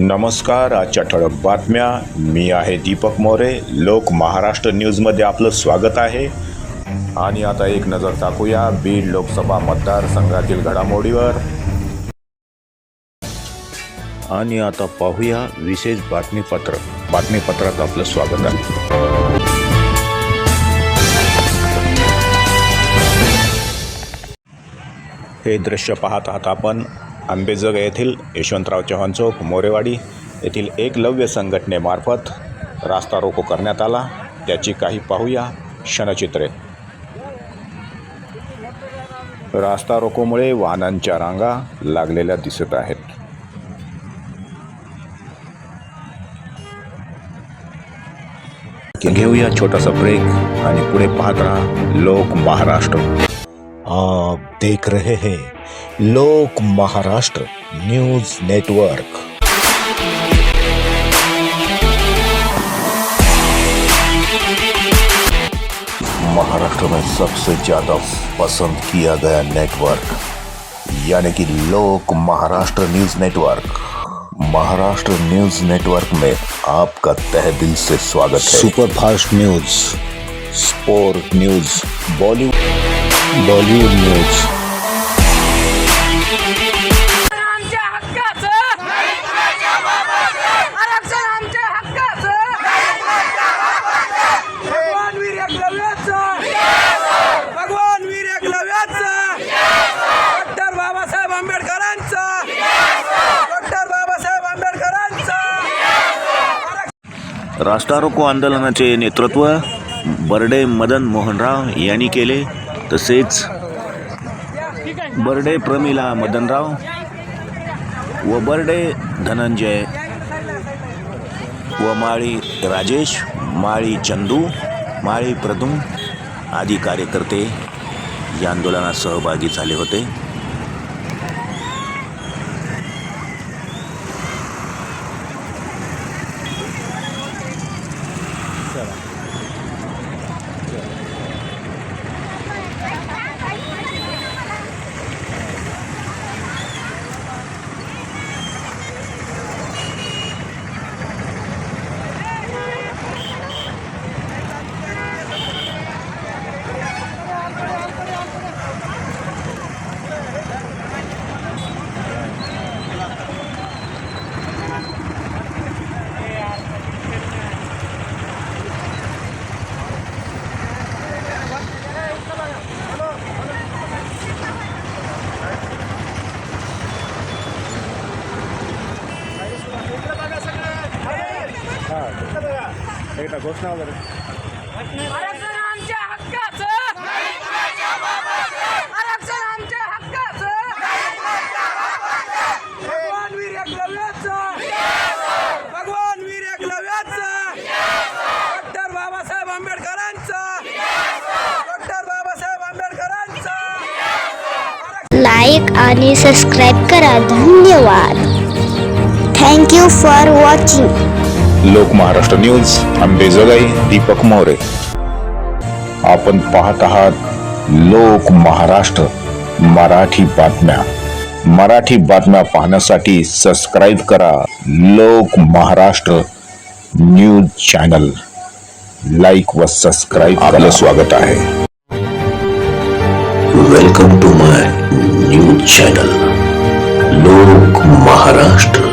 नमस्कार आजच्या ठळक बातम्या. मी आहे दीपक मोरे. लोक महाराष्ट्र न्यूजमध्ये आपलं स्वागत आहे. आणि आता एक नजर टाकूया. बीड लोकसभा मतदारसंघातील घडामोडीवर. आणि आता पाहूया विशेष बातमीपत्र. बातमीपत्रात आपलं स्वागत आहे. हे दृश्य पाहत आहात आपण. आंबेजग येथील यशवंतराव चव्हाण चौक मोरेवाडी येथील एकलव्य संघटनेमार्फत रास्ता रोको करण्यात आला. त्याची काही पाहूया क्षणचित्रे. रास्ता रोकोमुळे वाहनांच्या रांगा लागलेल्या दिसत आहेत. घेऊया छोटासा ब्रेक आणि पुढे पाहत राहा लोक महाराष्ट्र. आप देख रहे हैं लोक महाराष्ट्र न्यूज़ नेटवर्क। महाराष्ट्र में सबसे ज़्यादा पसंद किया गया नेटवर्क यानी कि Lok Maharashtra news network. Maharashtra news network में आपका तहे दिल से स्वागत है। Super fast news sport news Bollywood. Bollywood news. रास्ता रोको आंदोलनाचे नेतृत्व बर्डे मदन मोहनराव यांनी केले. तसेच बर्डे प्रमिला मदनराव व बर्डे धनंजय व माळी राजेश माळी चंदू माळी प्रदुम आदी कार्यकर्ते या आंदोलनात सहभागी झाले होते. डॉक्टर बाबासाहेब आंबेडकरांचं. लाईक आणि सबस्क्राईब करा. धन्यवाद. Thank you for watching. Lok Maharashtra news Ambejogai Deepak More. आपण पाहत आहात लोक महाराष्ट्र मराठी बातम्या. मराठी बातम्या पाहण्यासाठी सबस्क्राईब करा Lok Maharashtra news channel. Like व सबस्क्राईब आपलं स्वागत आहे. Welcome to my news channel Lok Maharashtra.